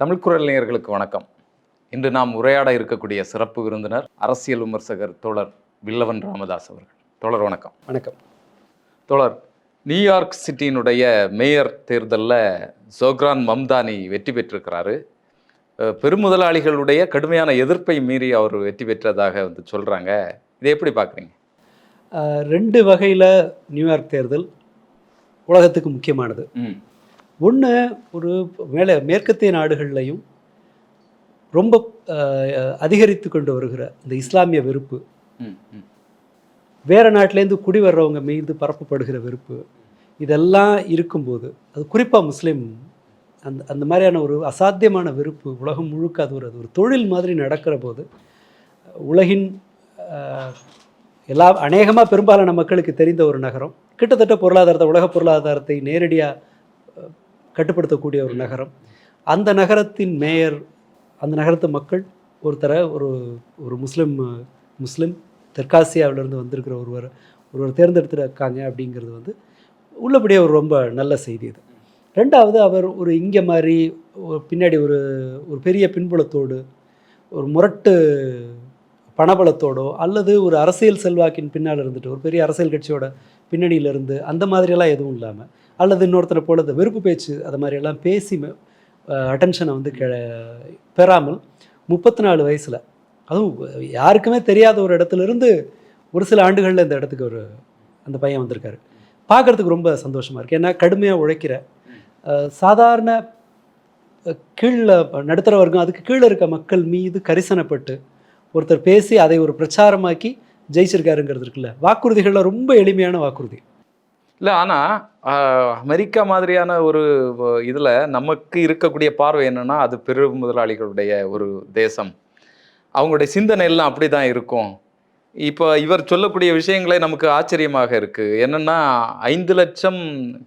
தமிழ் குரல் நேயர்களுக்கு வணக்கம். இன்று நாம் உரையாட இருக்கக்கூடிய சிறப்பு விருந்தினர் அரசியல் விமர்சகர் தோழர் வில்லவன் ராமதாஸ் அவர்கள். தோழர் வணக்கம். வணக்கம். தோழர் நியூயார்க் சிட்டியினுடைய மேயர் தேர்தலில் ஜோக்ரான் மம்தானி வெற்றி பெற்றிருக்கிறாரு. பெருமுதலாளிகளுடைய கடுமையான எதிர்ப்பை மீறி அவர் வெற்றி பெற்றதாக வந்து சொல்கிறாங்க இதை எப்படி பார்க்குறீங்க? ரெண்டு வகையில் நியூயார்க் தேர்தல் உலகத்துக்கு முக்கியமானது. ஒன்று ஒரு மேலே மேற்கத்திய நாடுகள்லையும் ரொம்ப அதிகரித்து கொண்டு வருகிற இந்த இஸ்லாமிய வெறுப்பு. வேறு நாட்டிலேருந்து குடி வர்றவங்க மீது பரப்பப்படுகிற வெறுப்பு. இதெல்லாம் இருக்கும்போது அது குறிப்பாக முஸ்லீம் அந்த அந்த மாதிரியான ஒரு அசாத்தியமான வெறுப்பு உலகம் முழுக்க அது ஒரு அது ஒரு தொழில் மாதிரி நடக்கிற போது உலகின் எல்லா அநேகமாக பெரும்பாலான மக்களுக்கு தெரிந்த ஒரு நகரம். கிட்டத்தட்ட பொருளாதாரத்தை உலக பொருளாதாரத்தை நேரடியாக கட்டுப்படுத்தக்கூடிய ஒரு நகரம். அந்த நகரத்தின் மேயர் அந்த நகரத்து மக்கள் ஒருத்தரை ஒரு ஒரு முஸ்லீம் முஸ்லீம் தெற்காசியாவிலேருந்து வந்திருக்கிற ஒருவர் ஒருவர் தேர்ந்தெடுத்துருக்காங்க அப்படிங்கிறது வந்து உள்ளபடியே ஒரு ரொம்ப நல்ல செய்தி இது. ரெண்டாவது அவர் ஒரு இங்கே மாதிரி ஒரு பின்னாடி ஒரு ஒரு பெரிய பின்புலத்தோடு ஒரு முரட்டு பணபலத்தோடோ அல்லது ஒரு அரசியல் செல்வாக்கின் பின்னால் இருந்துட்டு ஒரு பெரிய அரசியல் கட்சியோட பின்னணியில் இருந்து அந்த மாதிரியெல்லாம் எதுவும் இல்லாமல் அல்லது இன்னொருத்தரை போல இந்த வெறுப்பு பேச்சு அது மாதிரியெல்லாம் பேசி அட்டென்ஷனை வந்து கெ பெறாமல் முப்பத்தி நாலு வயசில் அதுவும் யாருக்குமே தெரியாத ஒரு இடத்துல இருந்து ஒரு சில ஆண்டுகளில் இந்த இடத்துக்கு ஒரு அந்த பையன் வந்திருக்காரு. பார்க்குறதுக்கு ரொம்ப சந்தோஷமாக இருக்குது ஏன்னா கடுமையாக உழைக்கிற சாதாரண கீழே நடுத்தர வர்க்கம் அதுக்கு கீழே இருக்க மக்கள் மீது கரிசனப்பட்டு ஒருத்தர் பேசி அதை ஒரு பிரச்சாரமாக்கி ஜெயிச்சிருக்காருங்கிறது இருக்குல்ல வாக்குறுதிகளில் ரொம்ப எளிமையான வாக்குறுதி. இல்லை ஆனால் அமெரிக்கா மாதிரியான ஒரு இதில் நமக்கு இருக்கக்கூடிய பார்வை என்னென்னா அது பெரு முதலாளிகளுடைய ஒரு தேசம். அவங்களுடைய சிந்தனை எல்லாம் அப்படி தான் இருக்கும். இப்போ இவர் சொல்லக்கூடிய விஷயங்களே நமக்கு ஆச்சரியமாக இருக்குது என்னென்னா ஐந்து லட்சம்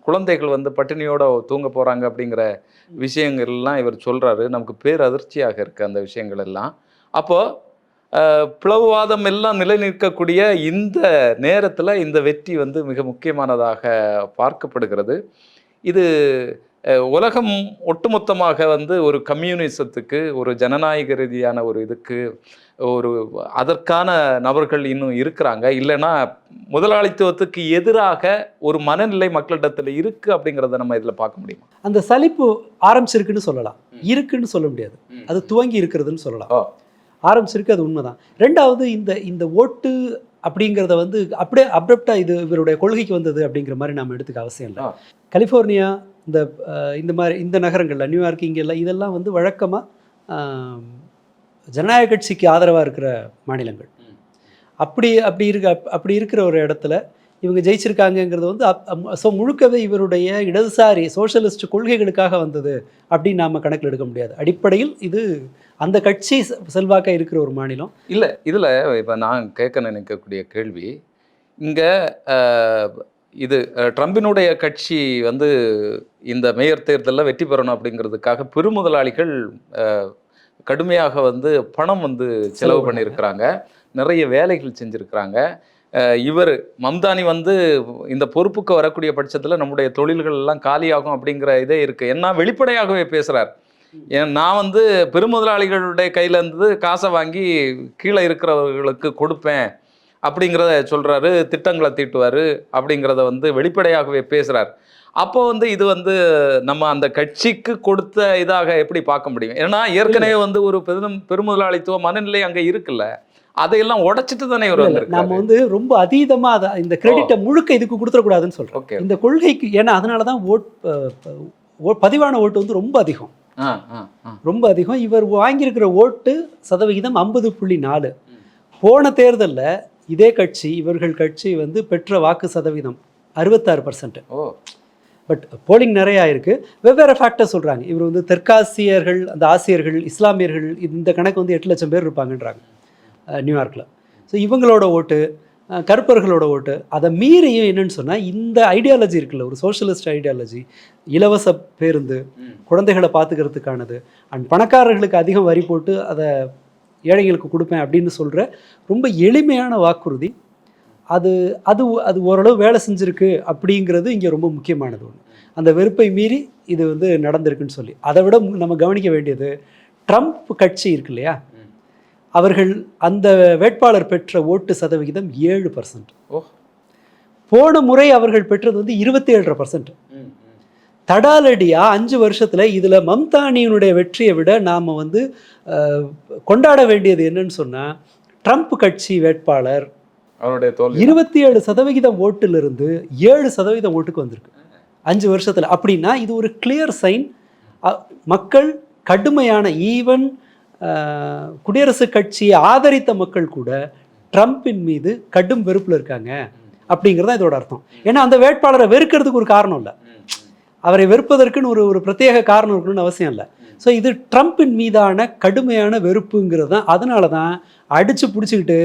குழந்தைகள் வந்து பட்டினியோட தூங்க போகிறாங்க அப்படிங்கிற விஷயங்கள்லாம் இவர் சொல்கிறாரு நமக்கு பேர் அதிர்ச்சியாக இருக்குது அந்த விஷயங்கள் எல்லாம். அப்போது பிளவுவாதம் எல்லாம் நிலை நிற்கக்கூடிய இந்த நேரத்தில் இந்த வெற்றி வந்து மிக முக்கியமானதாக பார்க்கப்படுகிறது. இது உலகம் ஒட்டுமொத்தமாக வந்து ஒரு கம்யூனிசத்துக்கு ஒரு ஜனநாயக ரீதியான ஒரு இதுக்கு ஒரு அதற்கான நபர்கள் இன்னும் இருக்கிறாங்க. இல்லைன்னா முதலாளித்துவத்துக்கு எதிராக ஒரு மனநிலை மக்களிடத்தில் இருக்கு அப்படிங்கிறத நம்ம இதில் பார்க்க முடியுமா? அந்த சலிப்பு ஆரம்பிச்சிருக்குன்னு சொல்லலாம். இருக்குன்னு சொல்ல முடியாது. அது துவங்கி இருக்கிறதுன்னு சொல்லலாம். ஆரம்பிச்சிருக்கு அது உண்மைதான் ரெண்டாவது இந்த இந்த ஓட்டு அப்படிங்கிறத வந்து அப்படியே அப்ரப்டாக இது இவருடைய கொள்கைக்கு வந்தது அப்படிங்கிற மாதிரி நாம் எடுத்துக்க அவசியம் இல்லை. கலிஃபோர்னியா இந்த இந்த மாதிரி இந்த நகரங்களில் நியூயார்க் இங்கெல்லாம் இதெல்லாம் வந்து வழக்கமாக ஜனநாயக கட்சிக்கு ஆதரவாக இருக்கிற மாநிலங்கள். அப்படி அப்படி இருக்க அப்- அப்படி இருக்கிற ஒரு இடத்துல இவங்க ஜெயிச்சிருக்காங்கங்கிறது வந்து ஸோ முழுக்கவே இவருடைய இடதுசாரி சோஷலிஸ்ட் கொள்கைகளுக்காக வந்தது அப்படின்னு நாம் கணக்கில் எடுக்க முடியாது அடிப்படையில் இது அந்த கட்சி செ- செல்வாக்கா இருக்கிற ஒரு மாநிலம்? இல்லை இதில் இப்போ நான் கேட்க நினைக்கக்கூடிய கேள்வி இங்கே இது ட்ரம்பினுடைய கட்சி வந்து இந்த மேயர் தேர்தலில் வெற்றி பெறணும் அப்படிங்கிறதுக்காக பெருமுதலாளிகள் கடுமையாக வந்து பணம் வந்து செலவு பண்ணியிருக்கிறாங்க. நிறைய வேலைகள் செஞ்சுருக்கிறாங்க. இவர் மம்தானி வந்து இந்த பொறுப்புக்கு வரக்கூடிய பட்சத்தில் நம்முடைய தொழில்கள் எல்லாம் காலியாகும் அப்படிங்கிற இதே இருக்குது என்ன வெளிப்படையாகவே பேசுகிறார் நான் வந்து பெருமுதலாளிகளுடைய கையில இருந்து காசை வாங்கி கீழே இருக்கிறவர்களுக்கு கொடுப்பேன் அப்படிங்கிறத சொல்றாரு திட்டங்களை தீட்டுவார் அப்படிங்கிறத வந்து வெளிப்படையாகவே பேசுறார். அப்போ வந்து இது வந்து நம்ம அந்த கட்சிக்கு கொடுத்த இதாக எப்படி பார்க்க முடியும்? ஏன்னா ஏற்கனவே வந்து ஒரு பெரும் பெருமுதலாளித்துவ மனநிலை அங்க இருக்குல்ல. அதையெல்லாம் உடைச்சிட்டு தானே இவர் நம்ம வந்து ரொம்ப அதீதமா அதை இந்த கிரெடிட்டை முழுக்க இதுக்கு கொடுத்துடக்கூடாதுன்னு சொல்றோம். இந்த கொள்கைக்கு ஏன்னா அதனால தான் ஓட் பதிவான ஓட்டு வந்து ரொம்ப அதிகம். ரொம்ப அதிகம். இவர் வாங்கியிருக்கிற ஓட்டு சதவிகிதம் ஐம்பது புள்ளி நாலு. போன தேர்தலில் இதே கட்சி இவர்கள் கட்சி வந்து பெற்ற வாக்கு சதவீதம் அறுபத்தாறு பர்சன்ட். ஓ. பட் போலிங் நிறைய ஆயிருக்கு வெவ்வேறு ஃபேக்டர் சொல்கிறாங்க இவர் வந்து தெற்காசியர்கள் அந்த ஆசியர்கள் இஸ்லாமியர்கள் இந்த கணக்கு வந்து எட்டு லட்சம் பேர் இருப்பாங்கன்றாங்க. நியூயார்க்கில் ஸோ இவங்களோட ஓட்டு கருப்பர்களோட ஓட்டு. அதை மீறியும் என்னன்னு சொன்னால் இந்த ஐடியாலஜி இருக்குல்ல ஒரு சோஷியலிஸ்ட் ஐடியாலஜி இலவச பேருந்து. குழந்தைகளை பார்த்துக்கிறதுக்கானது அண்ட் பணக்காரர்களுக்கு அதிகம் வரி போட்டு அதை ஏழைகளுக்கு கொடுப்பேன் அப்படின்னு சொல்கிற ரொம்ப எளிமையான வாக்குறுதி. அது அது அது ஓரளவு வேலை செஞ்சுருக்கு அப்படிங்கிறது இங்கே ரொம்ப முக்கியமானது ஒன்று அந்த வெறுப்பை மீறி இது வந்து நடந்திருக்குன்னு சொல்லி. அதை விட நம்ம கவனிக்க வேண்டியது ட்ரம்ப் கட்சி இருக்கு இல்லையா? அவர்கள் அந்த வேட்பாளர் பெற்ற ஓட்டு சதவிகிதம் ஏழு பர்சன்ட் ஓ. போன முறை அவர்கள் பெற்றது வந்து இருபத்தி ஏழரை பர்சன்ட் தடாலடியா அஞ்சு வருஷத்துல இதுல மம்தானியினுடைய வெற்றியை விட நாம வந்து கொண்டாட வேண்டியது என்னன்னு சொன்னா ட்ரம்ப் கட்சி வேட்பாளர் அவருடைய தோல்வி. இருபத்தி ஏழு சதவிகிதம் ஓட்டிலிருந்து ஏழு சதவீதம் ஓட்டுக்கு வந்திருக்கு. அஞ்சு வருஷத்துல. அப்படின்னா இது ஒரு கிளியர் சைன் மக்கள் கடுமையான ஈவன் குடியரசுக் கட்சியை ஆதரித்த மக்கள் கூட ட்ரம்பின் மீது கடும் வெறுப்பில் இருக்காங்க அப்படிங்கிறது தான் இதோட அர்த்தம். ஏன்னா அந்த வேட்பாளரை வெறுக்கிறதுக்கு ஒரு காரணம் இல்லை. அவரை வெறுப்பதற்குன்னு ஒரு ஒரு பிரத்யேக காரணம் இருக்கணும்னு அவசியம் இல்லை. ஸோ இது ட்ரம்பின் மீதான கடுமையான வெறுப்புங்கிறது தான். அதனால தான் அடித்து பிடிச்சிக்கிட்டு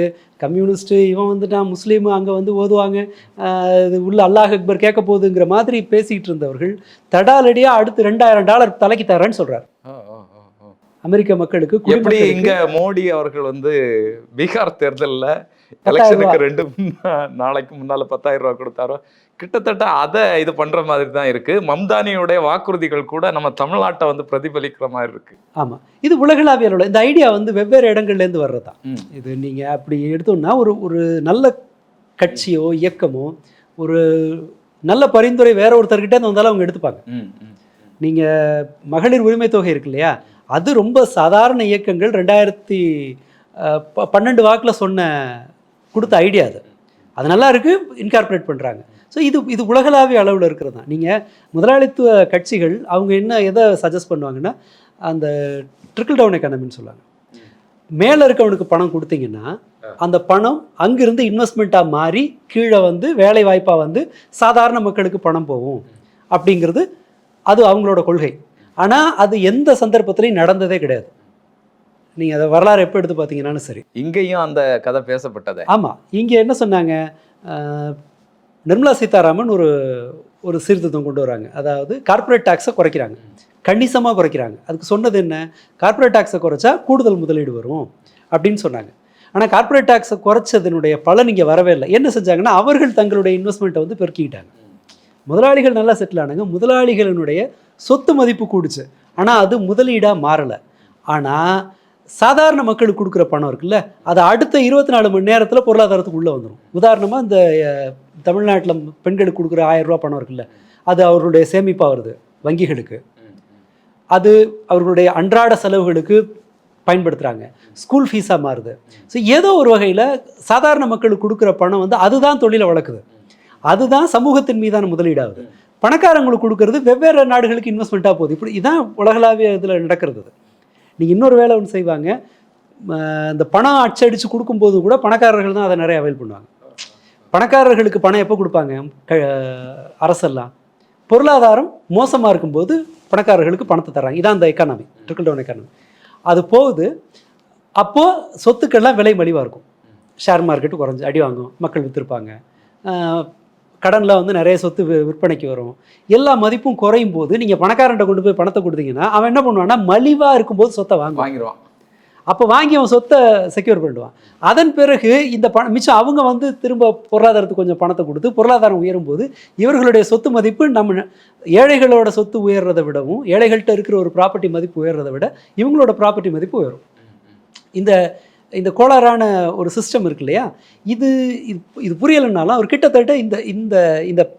கம்யூனிஸ்ட்டு இவன் வந்துட்டான் முஸ்லீம் அங்கே வந்து ஓதுவாங்க இது உள்ள அல்லாஹ் அக்பர் கேட்க போகுதுங்கிற மாதிரி பேசிக்கிட்டு இருந்தவர்கள் தடாலடியாக அடுத்து ரெண்டாயிரம் டாலர் தலைக்கு தரேன்னு சொல்கிறார் அமெரிக்க மக்களுக்கு எப்படி இங்க மோடி அவர்கள் வந்து பீகார் தேர்தல்ல எலெக்ஷனுக்கு ரெண்டு நாளைக்கு முன்னால பத்தாயிரம் ரூபாய் கொடுத்தாரோ கிட்டத்தட்ட அதை இது பண்ற மாதிரி தான் இருக்கு. மம்தானியுடைய வாக்குறுதிகள் கூட நம்ம தமிழ்நாட்டை வந்து பிரதிபலிக்கிற மாதிரி இருக்கு. ஆமாம் இது உலகளாவிய இந்த ஐடியா வந்து வெவ்வேறு இடங்கள்லேருந்து வர்றது. இது நீங்கள் அப்படி எடுத்தோம்னா ஒரு ஒரு நல்ல கட்சியோ இயக்கமோ ஒரு நல்ல பரிந்துரை வேற ஒருத்தர்கிட்ட வந்தாலும் அவங்க எடுத்துப்பாங்க. நீங்கள் மகளிர் உரிமை தொகை இருக்கு இல்லையா? அது ரொம்ப சாதாரண இயக்கங்கள். ரெண்டாயிரத்தி பன்னெண்டு வாக்கில் சொன்ன கொடுத்த ஐடியா அது. அது நல்லா இருக்கு இன்கார்பரேட் பண்ணுறாங்க ஸோ இது இது உலகளாவிய அளவில் இருக்கிறது தான். நீங்கள் முதலாளித்துவ கட்சிகள் அவங்க என்ன எதை சஜஸ்ட் பண்ணுவாங்கன்னா அந்த ட்ரிக்கிள் டவுன் எக்கானமின்னு சொல்லுவாங்க. மேலே இருக்கவனுக்கு பணம் கொடுத்தீங்கன்னா அந்த பணம் அங்கிருந்து இன்வெஸ்ட்மெண்ட்டாக மாறி கீழே வந்து வேலை வாய்ப்பாக வந்து சாதாரண மக்களுக்கு பணம் போகும். அப்படிங்கிறது அது அவங்களோட கொள்கை. ஆனால் அது எந்த சந்தர்ப்பத்திலையும் நடந்ததே கிடையாது. நீங்கள் அதை வரலாறு எப்போ எடுத்து பார்த்தீங்கன்னாலும் சரி. இங்கேயும் அந்த கதை பேசப்பட்டதே. ஆமாம் இங்கே என்ன சொன்னாங்க? நிர்மலா சீதாராமன் ஒரு ஒரு சீர்திருத்தம் கொண்டு வராங்க. அதாவது கார்ப்பரேட் டேக்ஸை குறைக்கிறாங்க. கணிசமாக குறைக்கிறாங்க. அதுக்கு சொன்னது என்ன? கார்ப்பரேட் டேக்ஸை குறைச்சா கூடுதல் முதலீடு வரும் அப்படின்னு சொன்னாங்க. ஆனால் கார்ப்பரேட் டேக்ஸை குறைச்சதனுடைய பலன் இங்கே வரவே இல்லை. என்ன செஞ்சாங்கன்னா அவர்கள் தங்களுடைய இன்வெஸ்ட்மெண்ட்டை வந்து பெருக்கிக்கிட்டாங்க. முதலாளிகள் நல்லா செட்டில் ஆனாங்க. முதலாளிகளினுடைய சொத்து மதிப்பு கூடுச்சு. ஆனால் அது முதலீடாக மாறலை. ஆனால் சாதாரண மக்களுக்கு கொடுக்குற பணம் இருக்குல்ல அது அடுத்த இருபத்தி நாலு மணி நேரத்தில் பொருளாதாரத்துக்கு உள்ளே வந்துடும் உதாரணமாக இந்த தமிழ்நாட்டில் பெண்களுக்கு கொடுக்குற ஆயிரம் பணம் இருக்குல்ல அது அவர்களுடைய சேமிப்பாக வருது வங்கிகளுக்கு. அது அவர்களுடைய அன்றாட செலவுகளுக்கு பயன்படுத்துகிறாங்க ஸ்கூல் ஃபீஸாக மாறுது. ஸோ ஏதோ ஒரு வகையில் சாதாரண மக்களுக்கு கொடுக்குற பணம் வந்து அதுதான் தொழிலை வளர்க்குது. அதுதான் சமூகத்தின் மீதான முதலீடாகுது. பணக்காரங்களுக்கு கொடுக்கறது வெவ்வேறு நாடுகளுக்கு இன்வெஸ்ட்மெண்ட்டாக போகுது. இப்படி இதான் உலகளாவிய இதில் நடக்கிறது நீங்கள் இன்னொரு வேலை ஒன்று செய்வாங்க. இந்த பணம் அச்சடித்து கொடுக்கும்போது கூட பணக்காரர்கள் தான் அதை நிறைய அவைல் பண்ணுவாங்க. பணக்காரர்களுக்கு பணம் எப்போ கொடுப்பாங்க? க அரசெல்லாம். பொருளாதாரம் மோசமாக இருக்கும்போது பணக்காரர்களுக்கு பணத்தை தராங்க இதான் அந்த எக்கானமி ட்ரிக்கிள் டவுன் எக்கானமி அது போகுது. அப்போது சொத்துக்கள்லாம் விலை மலிவாக இருக்கும். ஷேர் மார்க்கெட்டு குறைஞ்சி அடி வாங்கும் மக்கள் விற்றுருப்பாங்க கடனில் வந்து நிறைய சொத்து விற்பனைக்கு வரும். எல்லா மதிப்பும் குறையும் போது நீங்கள் பணக்காரன்ட்ட கொண்டு போய் பணத்தை கொடுத்தீங்கன்னா அவன் என்ன பண்ணுவான்னா மலிவாக இருக்கும்போது சொத்தை வாங்குவான். வாங்கிடுவான் அப்போ வாங்கி அவன் சொத்தை செக்யூர் பண்ணிடுவான். அதன் பிறகு இந்த பணம் மிச்சம் அவங்க வந்து திரும்ப பொருளாதாரத்துக்கு கொஞ்சம் பணத்தை கொடுத்து பொருளாதாரம் உயரும் போது இவர்களுடைய சொத்து மதிப்பு நம்ம ஏழைகளோட சொத்து உயர்றதை விடவும் ஏழைகள்கிட்ட இருக்கிற ஒரு ப்ராப்பர்ட்டி மதிப்பு உயர்றதை விட இவங்களோட ப்ராப்பர்ட்டி மதிப்பு உயரும். இந்த இந்த கோளாறான ஒரு சிஸ்டம் இருக்கு இல்லையா? இது இது இது புரியலைனாலும் அவர் கிட்டத்தட்ட இந்த இந்த இந்த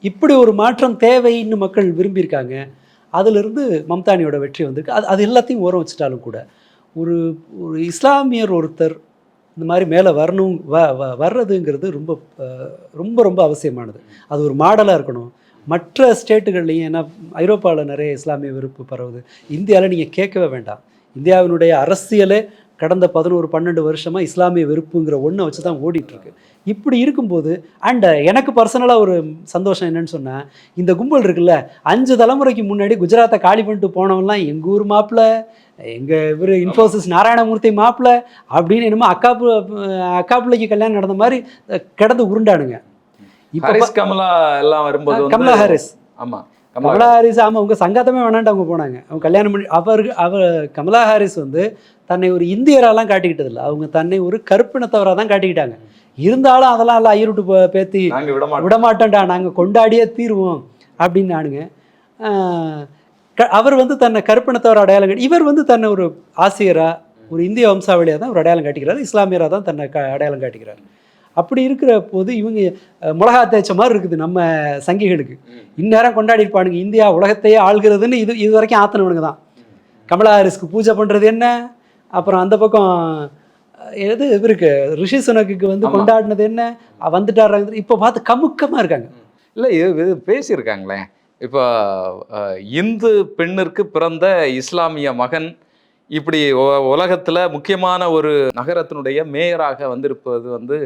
இப்படி ஒரு மாற்றம் தேவைன்னு மக்கள் விரும்பியிருக்காங்க. அதிலிருந்து மம்தானியோட வெற்றி வந்திருக்கு. அது அது எல்லாத்தையும் ஓரம் வச்சுட்டாலும் கூட. ஒரு ஒரு இஸ்லாமியர் ஒருத்தர் இந்த மாதிரி மேலே வரணும் வ வ- வர்றதுங்கிறது ரொம்ப ரொம்ப ரொம்ப அவசியமானது. அது ஒரு மாடலாக இருக்கணும். மற்ற ஸ்டேட்டுகள்லையும் ஏன்னா ஐரோப்பாவில் நிறைய இஸ்லாமிய வெறுப்பு பரவுது. இந்தியாவில் நீங்கள் கேட்கவே வேண்டாம். இந்தியாவினுடைய அரசியலே கடந்த பதினோரு பன்னெண்டு வருஷமாக இஸ்லாமிய வெறுப்புங்கிற ஒன்றை வச்சு தான் ஓடிட்டு இருக்கு இப்படி இருக்கும்போது அண்ட் எனக்கு பர்சனலாக ஒரு சந்தோஷம் என்னன்னு சொன்னால் இந்த கும்பல் இருக்குல்ல அஞ்சு தலைமுறைக்கு முன்னாடி குஜராத்தை காலி பண்ணிட்டு போனவன்லாம் எங்கள் ஊர் மாப்பிள்ள எங்கள் இவர் இன்ஃபோசிஸ் நாராயணமூர்த்தி மாப்பிள்ள அப்படின்னு என்னமோ அக்கா அக்கா பிள்ளைக்கு கல்யாணம் நடந்த மாதிரி கிடந்து உருண்டானுங்க. இப்போ கமலா எல்லாம் வரும்போது கமலா ஹாரிஸ். ஆமா. கமலா ஹாரிஸ். ஆமாம் உங்க சங்காத்தமே வேணான்ட்டு அவங்க போனாங்க. அவங்க கல்யாணம் பண்ணி அவர் அவர் கமலா ஹாரிஸ் வந்து தன்னை ஒரு இந்தியராலாம் காட்டிக்கிட்டது இல்லை அவங்க தன்னை ஒரு கருப்பினத்தவராக தான் காட்டிக்கிட்டாங்க. இருந்தாலும் அதெல்லாம் எல்லாம் ஐயருட்டு பேத்தி விடமாட்டோம்டா நாங்கள் கொண்டாடியே தீருவோம் அப்படின்னு நானுங்க. அவர் வந்து தன்னை கருப்பினத்தவர் அடையாளம் காட்டி இவர் வந்து தன்னை ஒரு ஆசிரியரா ஒரு இந்திய வம்சாவளியாக தான் ஒரு அடையாளம் காட்டிக்கிறார் இஸ்லாமியராக தான் தன்னை க அடையாளம் காட்டிக்கிறார். அப்படி இருக்கிற போது இவங்க மிளகா தேய்ச்ச மாதிரி இருக்குது நம்ம சங்கிகளுக்கு. இந்நேரம் கொண்டாடி இருப்பானுங்க. இந்தியா உலகத்தையே ஆள்கிறதுன்னு இது இது வரைக்கும் ஆத்தினவனுங்க தான். கமலா ஹாரிஸ்க்கு பூஜை பண்ணுறது என்ன? அப்புறம் அந்த பக்கம் எது இவருக்கு ரிஷி சுனக்குக்கு வந்து. கொண்டாடினது என்ன? அஹ், வந்துட்டாராங்க இப்போ பார்த்து கமுக்கமாக இருக்காங்க. இல்லை இது பேசியிருக்காங்களே. இப்போ இந்து பெண்ணிற்கு பிறந்த இஸ்லாமிய மகன் இப்படி உலகத்துல முக்கியமான ஒரு நகரத்தினுடைய மேயராக வந்திருப்பது வந்து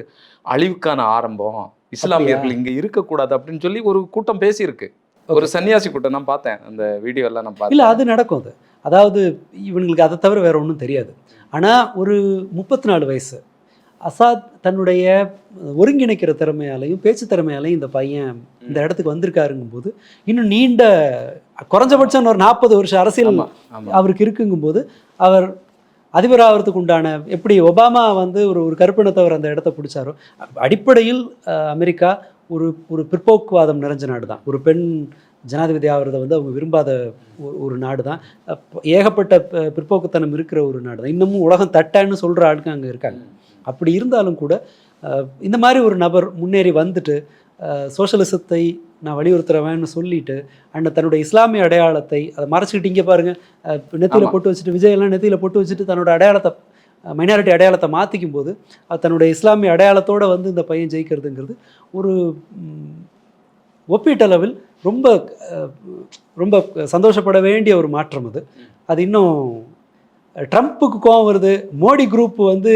அழிவுக்கான ஆரம்பம் இஸ்லாமியர்கள் இங்க இருக்கக்கூடாது அப்படின்னு சொல்லி ஒரு கூட்டம் பேசியிருக்கு. ஒரு சன்னியாசி கூட்டம் நான் பார்த்தேன். அந்த வீடியோ எல்லாம் நான் இல்லை அது நடக்கும் அது. அதாவது இவங்களுக்கு அதை தவிர வேற ஒன்றும் தெரியாது. ஆனால் ஒரு முப்பத்தி நாலு வயசு. அசாத் தன்னுடைய ஒருங்கிணைக்கிற திறமையாலையும் பேச்சு திறமையாலையும் இந்த பையன் இந்த இடத்துக்கு வந்திருக்காருங்கும்போது இன்னும் நீண்ட குறைஞ்சபட்சம் ஒரு நாற்பது வருஷம் அரசியல் அவருக்கு இருக்குங்கும்போது அவர் அதிபராகிறதுக்கு உண்டான எப்படி ஒபாமா வந்து ஒரு ஒரு கருப்பினத்தவர் அந்த இடத்த பிடிச்சாரோ அடிப்படையில் அமெரிக்கா ஒரு ஒரு பிற்போக்குவாதம் நிறைஞ்ச நாடு தான் ஒரு பெண் ஜனாதிபதி ஆகிறத வந்து அவங்க விரும்பாத ஒரு- நாடு தான் ஏகப்பட்ட பிற்போக்குத்தனம் இருக்கிற ஒரு நாடு தான் இன்னமும் உலகம் தட்டன்னு சொல்கிற ஆளுங்க அங்கே இருக்காங்க. அப்படி இருந்தாலும் கூட இந்த மாதிரி ஒரு நபர் முன்னேறி வந்துட்டு சோஷலிசத்தை நான் வலியுறுத்துறவேன்னு சொல்லிட்டு அண்ட் தன்னுடைய இஸ்லாமிய அடையாளத்தை அதை மறைச்சிக்கிட்டு இங்கே பாருங்க. அஹ், நெத்தியில. போட்டு வச்சுட்டு விஜய் எல்லாம் நெத்தியில போட்டு வச்சுட்டு தன்னோட அடையாளத்தை மைனாரிட்டி அடையாளத்தை மாற்றிக்கும் போது அது தன்னுடைய இஸ்லாமிய அடையாளத்தோட வந்து இந்த பையன் ஜெயிக்கிறதுங்கிறது ஒரு ஒப்பீட்டளவில் ரொம்ப ரொம்ப சந்தோஷப்பட வேண்டிய ஒரு மாற்றம் அது. அது இன்னும் ட்ரம்ப்புக்கு கோவம் வருது மோடி குரூப் வந்து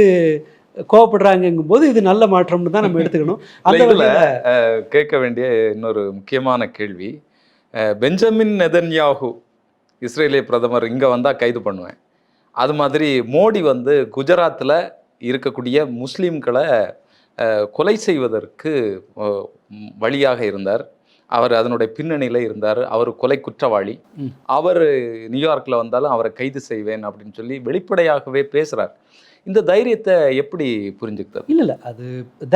கோவப்படுறாங்கங்கும் போது இது நல்ல மாற்றம்னு தான் நம்ம எடுத்துக்கணும். அந்த வகையில் கேட்க வேண்டிய இன்னொரு முக்கியமான கேள்வி. பெஞ்சமின் நெதன்யாகு இஸ்ரேலிய பிரதமர் இங்க வந்தா கைது பண்ணுவேன். அது மாதிரி மோடி வந்து குஜராத்தில் இருக்கக்கூடிய முஸ்லீம்களை கொலை செய்வதற்கு வழியாக இருந்தார். அவர் அதனுடைய பின்னணியில் இருந்தார். அவர் கொலை குற்றவாளி. அவர் நியூயார்க்கில் வந்தாலும் அவரை கைது செய்வேன் அப்படின்னு சொல்லி வெளிப்படையாகவே பேசுறார். இந்த தைரியத்தை எப்படி புரிஞ்சுக்கிறது இல்ல இல்ல. அது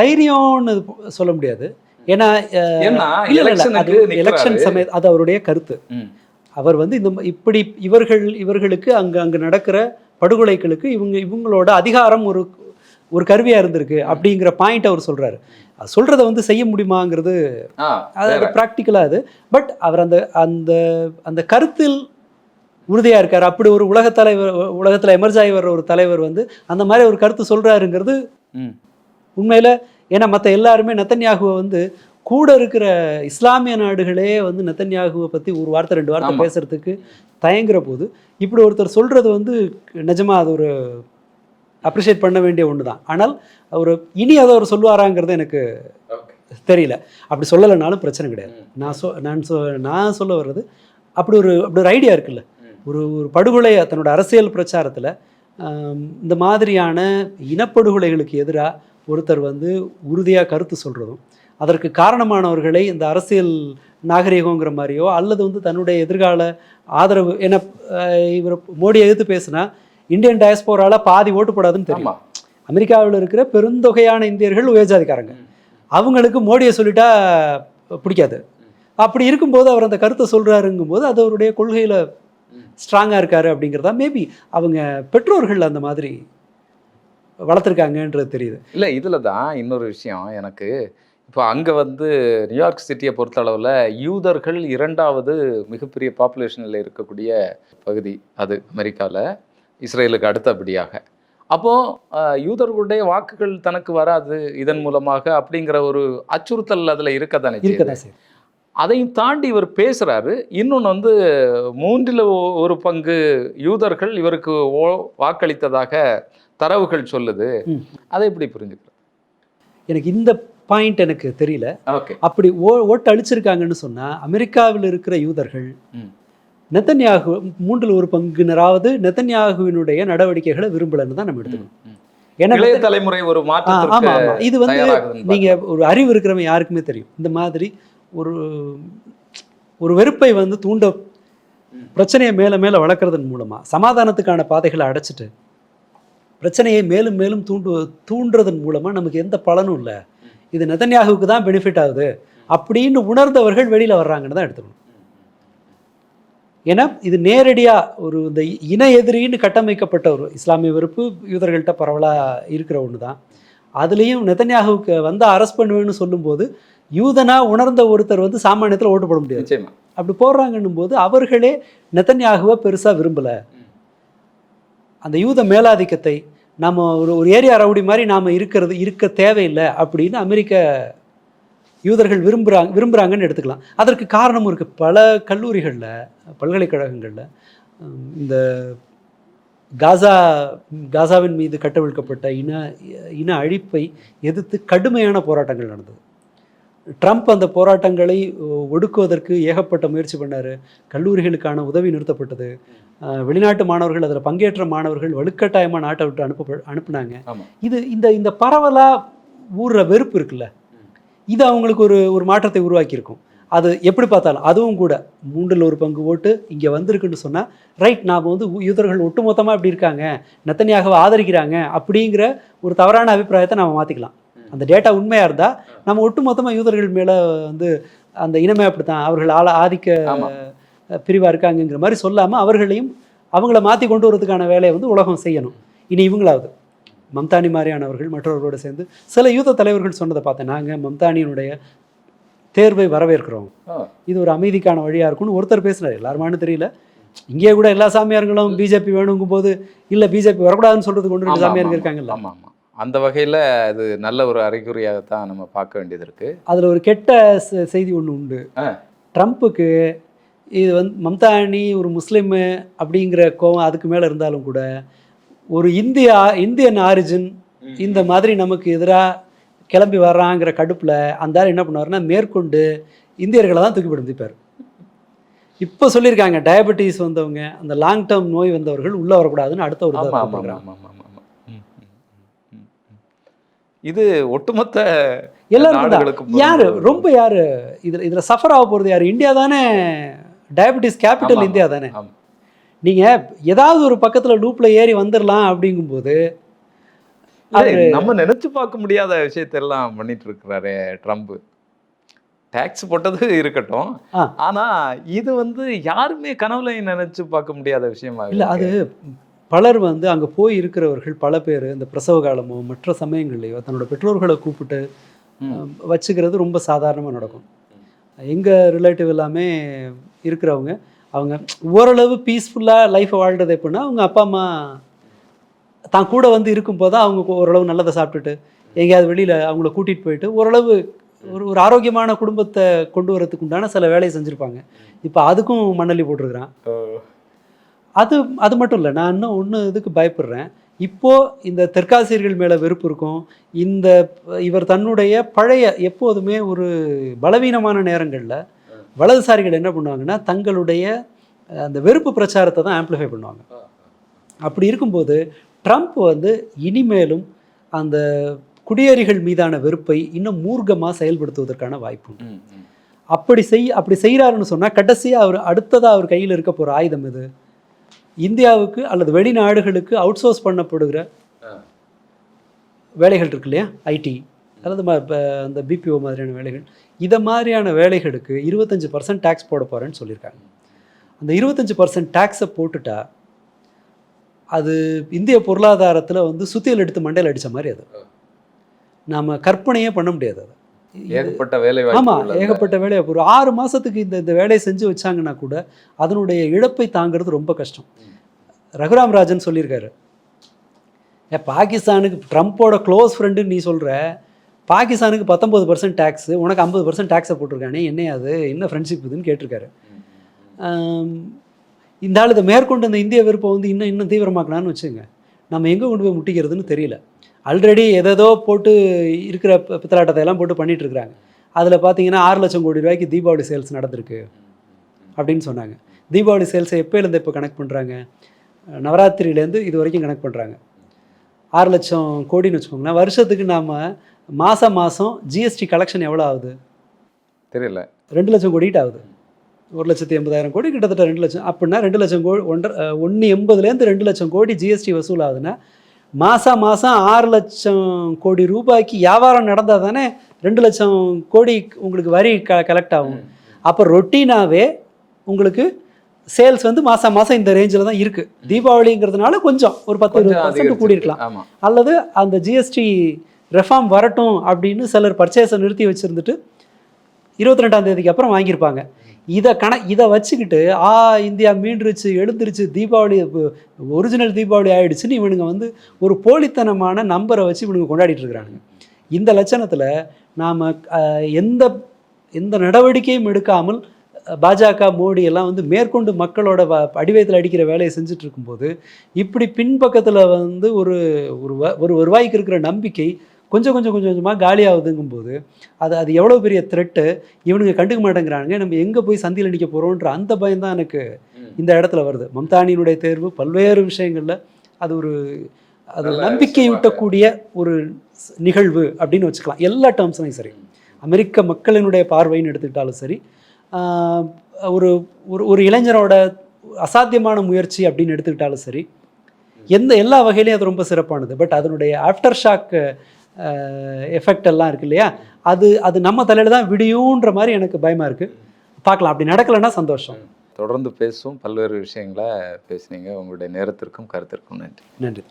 தைரியம்னு சொல்ல முடியாது. ஏன்னா எலெக்ஷன் நிக்கிறாரு. சமய அது அவருடைய கருத்து. அவர் வந்து இந்த இப்படி இவர்கள் இவர்களுக்கு அங்க அங்க நடக்கிற படுகொலைகளுக்கு இவங்க இவங்களோட அதிகாரம் ஒரு ஒரு கருவியா இருந்திருக்கு அப்படிங்கிற பாயிண்ட் அவர் சொல்றாரு. அது சொல்றதை வந்து செய்ய முடியுமாங்கிறது அது. ப்ராக்டிக்கலாக அது. பட் அவர் அந்த அந்த அந்த கருத்தில் உறுதியா இருக்கார் அப்படி ஒரு உலகத் தலைவர் உலகத்துல எமர்ஜ் ஆகி வர்ற ஒரு தலைவர் வந்து அந்த மாதிரி ஒரு கருத்து சொல்றாருங்கிறது ம். உண்மையில ஏன்னா மற்ற எல்லாருமே நெத்தன்யாகுவை வந்து கூட இருக்கிற இஸ்லாமிய நாடுகளே வந்து நெத்தன்யாகுவை பத்தி ஒரு வார்த்தை ரெண்டு வார்த்தை ஆமா. பேசுறதுக்கு தயங்குற போது இப்படி ஒருத்தர் சொல்றது வந்து நிஜமா அது ஒரு அப்ரிஷியேட் பண்ண வேண்டிய ஒன்று தான் ஆனால் அவர் இனி அதை அவர் சொல்லுவாராங்கிறது எனக்கு தெரியல அப்படி சொல்லலைனாலும் பிரச்சனை கிடையாது. நான் சொ நான் சொ நான் சொல்ல வர்றது அப்படி ஒரு அப்படி ஒரு ஐடியா இருக்குல்ல. ஒரு ஒரு படுகொலை தன்னோட அரசியல் பிரச்சாரத்தில் இந்த மாதிரியான இனப்படுகொலைகளுக்கு எதிராக ஒருத்தர் வந்து உறுதியாக கருத்து சொல்கிறதும் அதற்கு காரணமானவர்களை இந்த அரசியல் நாகரிகங்கிற மாதிரியோ அல்லது வந்து தன்னுடைய எதிர்கால ஆதரவு ஏன்னா அஹ், இவர் மோடியை எதிர்த்து பேசுனா இந்தியன் டயஸ்போரால பாதி ஓட்டு போடாதுன்னு தெரியும். அமெரிக்காவில் இருக்கிற பெருந்தொகையான இந்தியர்கள் உயர்ஜாதிக்காரங்க அவங்களுக்கு மோடியை சொல்லிட்டா பிடிக்காது. அப்படி இருக்கும்போது அவர் அந்த கருத்தை சொல்கிறாருங்கும்போது அது அவருடைய கொள்கையில் ஸ்ட்ராங்காக இருக்காரு அப்படிங்கிறதா மேபி அவங்க பெற்றோர்கள் அந்த மாதிரி வளர்த்துருக்காங்கன்றது தெரியுது. இல்ல இதுல தான் இன்னொரு விஷயம் எனக்கு. இப்போ அங்க வந்து நியூயார்க் சிட்டியை பொறுத்த அளவுல யூதர்கள் இரண்டாவது மிகப்பெரிய பாப்புலேஷனில் இருக்கக்கூடிய பகுதி அது அமெரிக்கால இஸ்ரேலுக்கு அடுத்தபடியாக. அப்போ அஹ், யூதர்களுடைய வாக்குகள் தனக்கு வராது இதன் மூலமாக அப்படிங்கிற ஒரு அச்சுறுத்தல் அதுல இருக்கத்தானே செய்யுது. இருக்கதான் அதையும் தாண்டி இவர் பேசுறாரு. இன்னொன்று வந்து மூன்றில் ஒரு பங்கு யூதர்கள் இவருக்கு ஓ- வாக்களித்ததாக தரவுகள் சொல்லுது. அதை எப்படி புரிஞ்சுக்கிறது? எனக்கு இந்த பாயிண்ட் எனக்கு தெரியல. ஓகே. அப்படி ஓ ஓட்டு அழிச்சிருக்காங்கன்னு சொன்னால் அமெரிக்காவில் இருக்கிற யூதர்கள். நெத்தன்யாகு மூன்றில் ஒரு பங்குனராவது நெத்தன்யாகுவினுடைய நடவடிக்கைகளை விரும்பலன்னு தான் நம்ம எடுத்துக்கணும். ஏன்னா தலைமுறை ஒரு ஆ, ஆமா மாற்றத்திற்கு ஆமா. இது வந்து தயாராகுதுன்னு நீங்க ஒரு அறிவு இருக்கிறவங்க யாருக்குமே தெரியும். இந்த மாதிரி ஒரு ஒரு வெறுப்பை வந்து தூண்ட. பிரச்சனையை மேல மேல வளர்க்கறதன் மூலமா சமாதானத்துக்கான பாதைகளை அடைச்சிட்டு பிரச்சனையை மேலும் மேலும் தூண்டு தூண்டுறதன் மூலமா நமக்கு எந்த பலனும் இல்லை. இது நெதன்யாகுவுக்கு தான் பெனிஃபிட் ஆகுது. அப்படின்னு உணர்ந்தவர்கள் வெளியில வர்றாங்கன்னு தான் எடுத்துக்கணும். ஏன்னா இது நேரடியாக ஒரு இந்த இன எதிரின்னு கட்டமைக்கப்பட்ட ஒரு இஸ்லாமிய வெறுப்பு யூதர்கள்ட்ட பரவலாக இருக்கிற ஒன்று தான் அதுலேயும் நெத்தன்யாகுவுக்கு வந்து அரெஸ்ட் பண்ணுவேன்னு சொல்லும்போது யூதனா உணர்ந்த ஒருத்தர் வந்து சாமானியத்தில் ஓட்டு போட முடியாது. நிச்சயமா. அப்படி போடுறாங்கன்னும் போது அவர்களே நெத்தன்யாகுவை பெருசாக விரும்பலை. அந்த யூத மேலாதிக்கத்தை நம்ம ஒரு ஒரு ஏரியா ரவுடி மாதிரி நாம் இருக்கிறது இருக்க தேவையில்லை அப்படின்னு அமெரிக்க யூதர்கள் விரும்புகிறாங்க விரும்புகிறாங்கன்னு எடுத்துக்கலாம். அதற்கு காரணமும் இருக்குது பல கல்லூரிகளில் பல்கலைக்கழகங்களில் இந்த காசா காசாவின் மீது கட்டவிழ்க்கப்பட்ட இன இன அழிப்பை எதிர்த்து கடுமையான போராட்டங்கள் நடந்தது. ட்ரம்ப் அந்த போராட்டங்களை ஒடுக்குவதற்கு ஏகப்பட்ட முயற்சி பண்ணார். கல்லூரிகளுக்கான உதவி நிறுத்தப்பட்டது. வெளிநாட்டு மாணவர்கள் அதில் பங்கேற்ற மாணவர்கள் வலுக்கட்டாயமாக நாட்டை விட்டு அனுப்ப அனுப்புனாங்க. இது இந்த இந்த பரவலாக ஊறுற வெறுப்பு இருக்குல்ல? இது அவங்களுக்கு ஒரு ஒரு மாற்றத்தை உருவாக்கியிருக்கும். அது எப்படி பார்த்தாலும் அதுவும் கூட மூன்றில் ஒரு பங்கு ஓட்டு இங்கே வந்திருக்குன்னு சொன்னால் ரைட் நாம் வந்து யூதர்கள் ஒட்டுமொத்தமாக இப்படி இருக்காங்க. நெத்தனியாகவை ஆதரிக்கிறாங்க. அப்படிங்கிற ஒரு தவறான அபிப்பிராயத்தை நம்ம மாற்றிக்கலாம் அந்த டேட்டா உண்மையாக இருந்தால் நம்ம ஒட்டுமொத்தமாக யூதர்கள் மேலே வந்து அந்த இனமே அப்படித்தான். அவர்கள் ஆள ஆதிக்க. பிரிவாக இருக்காங்கங்கிற மாதிரி சொல்லாமல் அவர்களையும் அவங்கள மாற்றி கொண்டு வரதுக்கான வேலையை வந்து உலகம் செய்யணும். இனி இவங்களாவது. மம்தானி மாதிரியானவர்கள் மற்றவர்களோடு சேர்ந்து சில யூத தலைவர்கள் சொன்னதை பார்த்தேன். நாங்கள் மம்தானியினுடைய தேர்வை வரவேற்கிறோம். இது ஒரு அமைதிக்கான வழியாக இருக்கும்னு ஒருத்தர் பேசினார். எல்லாருமானு தெரியல. இங்கே கூட எல்லா சாமியார்களும் பிஜேபி வேணுங்கும் போது இல்லை பிஜேபி வரக்கூடாதுன்னு சொல்றதுக்கு ஒன்று ரெண்டு ஆமா, இருக்காங்கல்ல. அந்த வகையில அது நல்ல ஒரு அறிகுறியாகத்தான் நம்ம பார்க்க வேண்டியது இருக்கு. அதில் ஒரு கெட்ட செய்தி ஒன்று உண்டு. ட்ரம்ப்புக்கு இது வந்து மம்தானி ஒரு முஸ்லீமு அப்படிங்கிற கோவம் அதுக்கு மேலே இருந்தாலும் கூட ஒரு இந்தியா இந்தியன் ஆரிஜின் இந்த மாதிரி நமக்கு எதிராக கிளம்பி வர்றாங்கிற கடுப்பில் அந்த ஆள் என்ன பண்ணுவாருன்னா மேற்கொண்டு இந்தியர்களை தான் தூக்கி போட்டு மிதிப்பார். இப்போ சொல்லியிருக்காங்க டயபெட்டிஸ் வந்தவங்க அந்த லாங் டேர்ம் நோய் வந்தவர்கள் உள்ளே வரக்கூடாதுன்னு அடுத்த ஒரு ஆமா தடவை ஆமா பண்றாங்க. ஆமா ஆமா ஆமா ம், ம், ம், ம். இது ஒட்டுமொத்த எல்லாருக்கும் நாடுகளுக்கும் யாரு. ரொம்ப யாரு இதுல இதுல சஃபர் ஆக போறது யாரு இந்தியா தானே டயபெட்டிஸ் கேபிட்டல். இந்தியா தானே. நீங்க ஏதாவது ஒரு பக்கத்துல லூப்ல ஏறி வந்துடலாம் அப்படிங்கும்போது நம்ம நினைச்சு பார்க்க முடியாத விஷயத்தெல்லாம் பண்ணிட்டு இருக்கிறாரே ட்ரம்ப் டாக்ஸ் போட்டது இருக்கட்டும். ஆனா இது வந்து யாருமே கனவுல நினைச்சு பார்க்க முடியாத விஷயமா இல்ல அது பலர் வந்து அங்க போய் இருக்கிறவர்கள் பல பேர் இந்த பிரசவ காலமோ மற்ற சமயங்கள்லையோ தன்னோட பெற்றோர்களை கூப்பிட்டு வச்சுக்கிறது ரொம்ப சாதாரணமா நடக்கும். எங்க ரிலேட்டிவ் எல்லாமே இருக்கிறவங்க அவங்க ஓரளவு பீஸ்ஃபுல்லாக லைஃப்பை வாழ்றது எப்படின்னா அவங்க அப்பா அம்மா தான் கூட வந்து இருக்கும்போது தான் அவங்க ஓரளவு நல்லதை சாப்பிட்டுட்டு எங்கேயாவது வெளியில் அவங்கள கூட்டிகிட்டு போயிட்டு ஓரளவு ஒரு ஒரு ஆரோக்கியமான குடும்பத்தை கொண்டு வரதுக்கு உண்டான சில வேலையை செஞ்சுருப்பாங்க. இப்போ அதுக்கும் மண்ணள்ளி போட்டிருக்கிறான். அது அது மட்டும் இல்லை நான் இன்னும் ஒன்று இதுக்கு பயப்படுறேன். இப்போ இந்த தெற்காசியர்கள் மேலே வெறுப்பு இருக்கும். இந்த இவர் தன்னுடைய பழைய எப்போதுமே ஒரு பலவீனமான நேரங்களில் வலதுசாரிகள் என்ன பண்ணுவாங்கன்னா தங்களுடைய அந்த வெறுப்பு பிரச்சாரத்தை தான் ஆம்ப்ளிஃபை பண்ணுவாங்க. அப்படி இருக்கும்போது ட்ரம்ப் வந்து இனிமேலும் அந்த குடியேறிகள் மீதான வெறுப்பை இன்னும் மூர்க்கமாக செயல்படுத்துவதற்கான வாய்ப்பு உண்டு. அப்படி செய் அப்படி செய்கிறாருன்னு சொன்னால் கடைசியாக அவர் அடுத்ததாக அவர் கையில் இருக்க போகிற ஆயுதம் எது? இந்தியாவுக்கு அல்லது வெளிநாடுகளுக்கு அவுட் சோர்ஸ் பண்ணப்படுகிற. வேலைகள் இருக்கு இல்லையா? ஐடி அல்லது அந்த பிபிஓ மாதிரியான வேலைகள். இதை மாதிரியான வேலைகளுக்கு இருபத்தஞ்சி பர்சன்ட் டேக்ஸ் போட போகிறேன்னு சொல்லியிருக்காங்க. அந்த இருபத்தஞ்சி பர்சன்ட் டேக்ஸை போட்டுட்டா அது இந்திய பொருளாதாரத்தில் வந்து சுத்தியல் எடுத்து மண்டையில் அடித்த மாதிரி அது. நாம் கற்பனையே பண்ண முடியாது அது. ஏகப்பட்ட வேலை ஆமா வாய்ப்பு ஏகப்பட்ட வேலை ஒரு ஆறு மாசத்துக்கு இந்த இந்த வேலையை செஞ்சு வச்சாங்கன்னா கூட அதனுடைய இழப்பை தாங்கிறது ரொம்ப கஷ்டம். ரகுராம் ராஜன் சொல்லியிருக்காரு. ஏ பாகிஸ்தானுக்கு ட்ரம்ப்போட க்ளோஸ் ஃப்ரெண்டுன்னு நீ சொல்ற பாகிஸ்தானுக்கு பத்தொம்பது பர்சன்ட் டேக்ஸு உனக்கு ஐம்பது பர்சன்ட் டேக்ஸை போட்டிருக்கானே என்ன அது? என்ன ஃப்ரெண்ட்ஷிப் இதுன்னு கேட்டிருக்காரு. இந்த ஆள் இதை மேற்கொண்டு இந்த இந்திய விருப்பை வந்து இன்னும் இன்னும் தீவிரமாக்கலான்னு வச்சுங்க நம்ம எங்கே கொண்டு போய் முட்டிக்கிறதுன்னு தெரியல. ஆல்ரெடி எதேதோ போட்டு இருக்கிற பித்தலாட்டத்தை எல்லாம் போட்டு பண்ணிட்டு இருக்கிறாங்க. அதில் பார்த்தீங்கன்னா ஆறு லட்சம் கோடி ரூபாய்க்கு தீபாவளி சேல்ஸ் நடந்திருக்கு அப்படின்னு சொன்னாங்க. தீபாவளி சேல்ஸை எப்போலேருந்து இப்போ கனெக்ட் பண்ணுறாங்க நவராத்திரியிலேருந்து இது வரைக்கும் கனெக்ட் பண்ணுறாங்க ஆறு லட்சம் கோடின்னு வச்சுக்கோங்களேன். வருஷத்துக்கு நாம் மாதம் மாதம் ஜிஎஸ்டி கலெக்ஷன் எவ்வளோ ஆகுது? தெரியல. ரெண்டு லட்சம் கோடிட்டு ஆகுது. ஒரு லட்சத்தி எண்பதாயிரம் கோடி கிட்டத்தட்ட ரெண்டு லட்சம் அப்படின்னா ரெண்டு லட்சம் கோடி ஒன்றரை ஒன்று எண்பதுலேருந்து ரெண்டு லட்சம் கோடி ஜிஎஸ்டி வசூல் ஆகுதுன்னா மாதம் மாதம் ஆறு லட்சம் கோடி ரூபாய்க்கு வியாபாரம் நடந்தால் தானே ரெண்டு லட்சம் கோடி உங்களுக்கு வரி க கலெக்ட் ஆகும். அப்போ ரொட்டீனாகவே உங்களுக்கு சேல்ஸ் வந்து மாதம் மாதம் இந்த ரேஞ்சில் தான் இருக்குது தீபாவளிங்கிறதுனால கொஞ்சம் ஒரு பத்து இருபது பர்சன்ட் கூடியிருக்கலாம். அல்லது அந்த ஜிஎஸ்டி ரெஃபார்ம் வரட்டும் அப்படின்னு சிலர் பர்ச்சேஸை நிறுத்தி வச்சுருந்துட்டு இருபத்தி ரெண்டாம் தேதிக்கு அப்புறம் வாங்கியிருப்பாங்க. இதை கண இதை வச்சுக்கிட்டு ஆ இந்தியா மீண்டுருச்சு எழுந்துருச்சு தீபாவளி ஒரிஜினல் தீபாவளி ஆயிடுச்சுன்னு இவனுங்க வந்து ஒரு போலித்தனமான நம்பரை வச்சு இவனுங்க கொண்டாடிட்டு இருக்கிறானுங்க. இந்த லட்சணத்தில் நாம் எந்த எந்த நடவடிக்கையும் எடுக்காமல் பாஜக மோடி எல்லாம் வந்து மேற்கொண்டு மக்களோட வ- அடிவயத்தில் அடிக்கிற வேலையை செஞ்சுட்டு இருக்கும்போது இப்படி பின்பக்கத்தில் வந்து ஒரு ஒரு ஒரு வருவாய்க்கு இருக்கிற நம்பிக்கை கொஞ்சம் கொஞ்சம் கொஞ்சம் கொஞ்சமாக காலியாகுதுங்கும்போது அது அது எவ்வளோ பெரிய த்ரெட்டு இவனுங்க கண்டுக்க மாட்டேங்கிறானுங்க. நம்ம எங்கே போய் சந்தியில் நிற்க போகிறோன்ற அந்த பயம் தான் எனக்கு இந்த இடத்துல வருது. மம்தானியினுடைய தேர்வு பல்வேறு விஷயங்களில் அது ஒரு அது நல்ல நம்பிக்கை விஷயமாக ஊட்டக்கூடிய ஒரு நிகழ்வு அப்படின்னு வச்சுக்கலாம். எல்லா டேர்ம்ஸ்லையும் சரி. அமெரிக்க மக்களினுடைய பார்வைன்னு எடுத்துக்கிட்டாலும் சரி ஒரு ஒரு ஒரு இளைஞரோட அசாத்தியமான முயற்சி அப்படின்னு எடுத்துக்கிட்டாலும் சரி எந்த எல்லா வகையிலையும் அது ரொம்ப சிறப்பானது. பட் அதனுடைய ஆஃப்டர் ஷாக் எஃபெக்ட் எல்லாம் இருக்கு இல்லையா? அது அது நம்ம தலையில தான் விடியுன்ற மாதிரி எனக்கு பயமா இருக்கு. பார்க்கலாம் அப்படி நடக்கலைன்னா சந்தோஷம். தொடர்ந்து பேசும் பல்வேறு விஷயங்களை பேசுனீங்க. உங்களுடைய நேரத்திற்கும் கருத்திற்கும் நன்றி. நன்றி.